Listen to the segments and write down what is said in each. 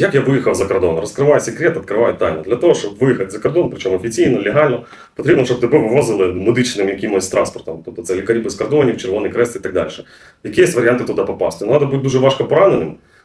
Як я виїхав за кордон? Розкривай секрет, відкривай тайну. Для того, щоб виїхати за кордон, причому офіційно, легально, потрібно, щоб тебе вивозили медичним якимось транспортом. Тобто це лікарі без кордонів, Червоний Крест і так далі. Які є варіанти туди попасти? Ну, треба бути дуже важко пораненим.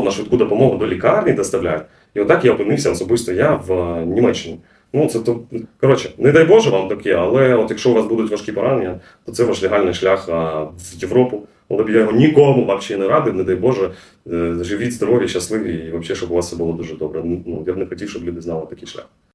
на швидку допомогу до лікарні доставляють. І отак я опинився особисто я в е, Німеччині. Ну, це то коротше, не дай Боже вам таке, але от якщо у вас будуть важкі поранення, то це ваш легальний шлях а, в Європу. Але б я його нікому взагалі не радив, не дай Боже, е, живіть здорові, щасливі і взагалі, щоб у вас все було дуже добре. Ну, я б не хотів, щоб люди знали такий шлях.